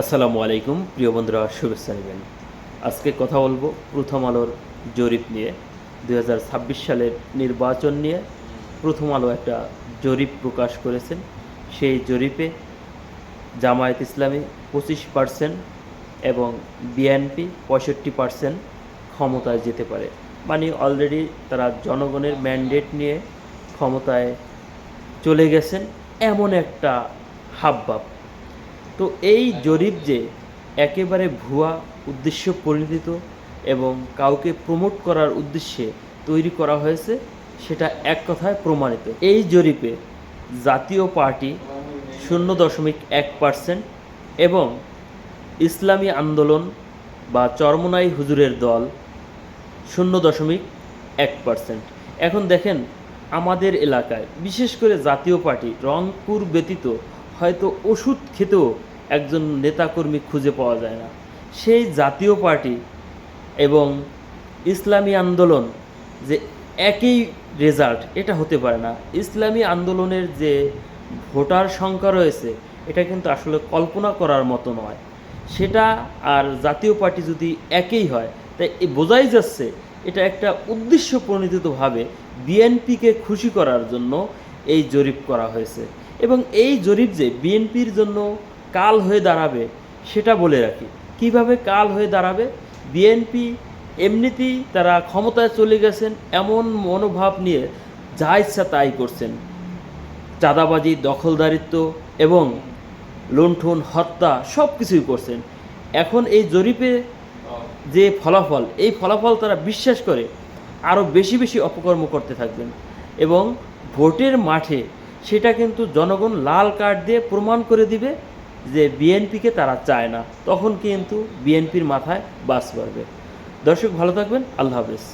আসসালামু আলাইকুম, প্রিয় বন্ধুরা, শুভেচ্ছা নেবেন। আজকে কথা বলব প্রথম আলোর জরিপ নিয়ে। দু হাজার ছাব্বিশ সালের নির্বাচন নিয়ে প্রথম আলো একটা জরিপ প্রকাশ করেছেন। সেই জরিপে জামায়াত ইসলামী পঁচিশ পার্সেন্ট এবং বিএনপি পঁয়ষট্টি পার্সেন্ট ক্ষমতায় যেতে পারে। মানে অলরেডি তারা জনগণের ম্যান্ডেট নিয়ে ক্ষমতায় চলে গেছেন। এমন একটা হাবভাব। তো এই জরিপ যে একেবারে ভুয়া উদ্দেশ্য পরিণত এবং কাউকে প্রমোট করার উদ্দেশ্যে তৈরি করা হয়েছে, সেটা এক কথায় প্রমাণিত। এই জরিপে জাতীয় পার্টি শূন্য দশমিক এক পার্সেন্ট এবং ইসলামী আন্দোলন বা চরমনাই হুজুরের দল শূন্য দশমিক এক পার্সেন্ট। এখন দেখেন আমাদের এলাকায়, বিশেষ করে জাতীয় পার্টি রংপুর ব্যতীত হয়তো ওষুধ খেতেও একজন নেতাকর্মী খুঁজে পাওয়া যায় না। সেই জাতীয় পার্টি এবং ইসলামী আন্দোলন যে একই রেজাল্ট এটা হতে পারে না। ইসলামী আন্দোলনের যে ভোটার সংখ্যা রয়েছে, এটা কিন্তু আসলে কল্পনা করার মতো নয়। সেটা আর জাতীয় পার্টি যদি একই হয়, তাই বোঝাই যাচ্ছে এটা একটা উদ্দেশ্য প্রণোদিতভাবে বিএনপিকে খুশি করার জন্য এই জরিপ করা হয়েছে। এবং এই জরিপ যে বিএনপির জন্য কাল হয়ে দাঁড়াবে, সেটা বলে রাখি। কীভাবে কাল হয়ে দাঁড়াবে? বিএনপি এমনিতেই তারা ক্ষমতায় চলে গেছেন, এমন মনোভাব নিয়ে যা ইচ্ছা তাই করছেন। চাঁদাবাজি, দখলদারিত্ব এবং লুণ্ঠন, হত্যা সব কিছুই করছেন। এখন এই জরিপে যে ফলাফল, এই ফলাফল তারা বিশ্বাস করে আরও বেশি বেশি অপকর্ম করতে থাকবেন এবং ভোটের মাঠে সেটা কিন্তু জনগণ লাল কার্ড দিয়ে প্রমাণ করে দিবে যে বিএনপিকে তারা চায় না। তখন কিন্তু বিএনপির মাথায় বাস পারবে দর্শক, ভালো থাকবেন। আল্লাহ হাফেজ।